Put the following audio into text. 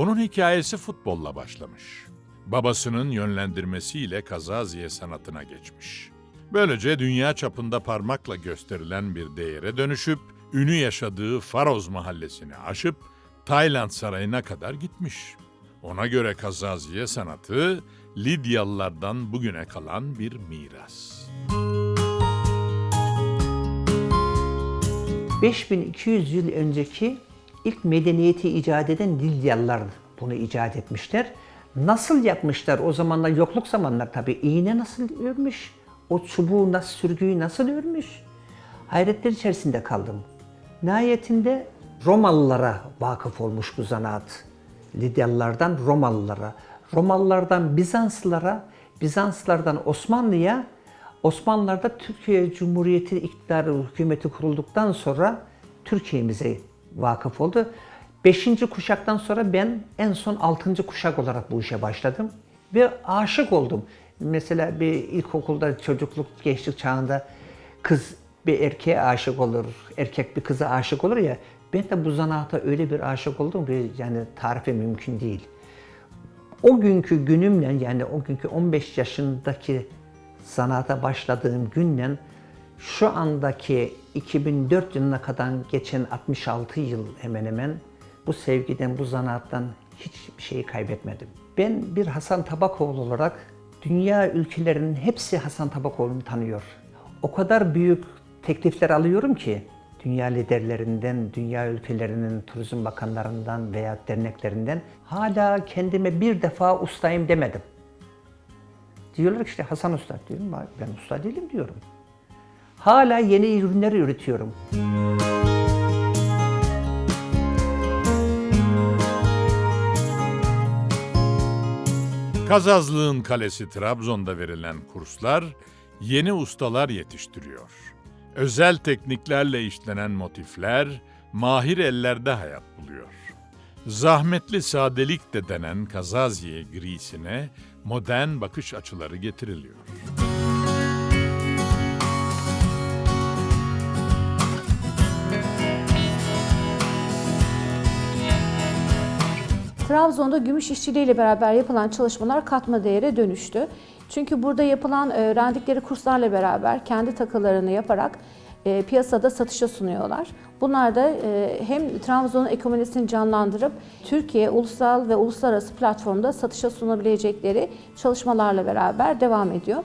Onun hikayesi futbolla başlamış. Babasının yönlendirmesiyle kazaziye sanatına geçmiş. Böylece dünya çapında parmakla gösterilen bir değere dönüşüp, ünü yaşadığı Faroz mahallesini aşıp Tayland sarayına kadar gitmiş. Ona göre kazaziye sanatı Lidyalılardan bugüne kalan bir miras. 5200 yıl önceki ilk medeniyeti icat eden Lidyalılar bunu icat etmişler. Nasıl yapmışlar? O zamanlar yokluk zamanlar tabii. İğne nasıl örmüş? O çubuğu nasıl, sürgüyü nasıl örmüş? Hayretler içerisinde kaldım. Nihayetinde Romalılara vakıf olmuş bu zanaat. Lidyalılardan Romalılara, Romalılardan Bizanslılara, Bizanslılardan Osmanlı'ya, Osmanlılar'da Türkiye Cumhuriyeti iktidarı hükümeti kurulduktan sonra Türkiye'mize vakıf oldu. Beşinci kuşaktan sonra ben en son altıncı kuşak olarak bu işe başladım. Ve aşık oldum. Mesela bir ilkokulda çocukluk, gençlik çağında kız bir erkeğe aşık olur, erkek bir kıza aşık olur ya. Ben de bu zanaata öyle bir aşık oldum ki yani tarifi mümkün değil. O günkü günümle yani o günkü 15 yaşındaki sanata başladığım günle şu andaki 2004 yılına kadar geçen 66 yıl hemen hemen bu sevgiden, bu zanaattan hiçbir şeyi kaybetmedim. Ben bir Hasan Tabakoğlu olarak dünya ülkelerinin hepsi Hasan Tabakoğlu'nu tanıyor. O kadar büyük teklifler alıyorum ki dünya liderlerinden, dünya ülkelerinin turizm bakanlarından veya derneklerinden hala kendime bir defa ustayım demedim. Diyorlar ki işte Hasan Usta diyorum. Ben usta değilim diyorum. Hala yeni ürünler üretiyorum. Kazazlığın kalesi Trabzon'da verilen kurslar yeni ustalar yetiştiriyor. Özel tekniklerle işlenen motifler mahir ellerde hayat buluyor. Zahmetli sadelik de denen kazaziye grisine modern bakış açıları getiriliyor. Trabzon'da gümüş işçiliğiyle beraber yapılan çalışmalar katma değere dönüştü. Çünkü burada yapılan e, öğrendikleri kurslarla beraber kendi takılarını yaparak e, piyasada satışa sunuyorlar. Bunlar da e, hem Trabzon'un ekonomisini canlandırıp Türkiye ulusal ve uluslararası platformda satışa sunabilecekleri çalışmalarla beraber devam ediyor.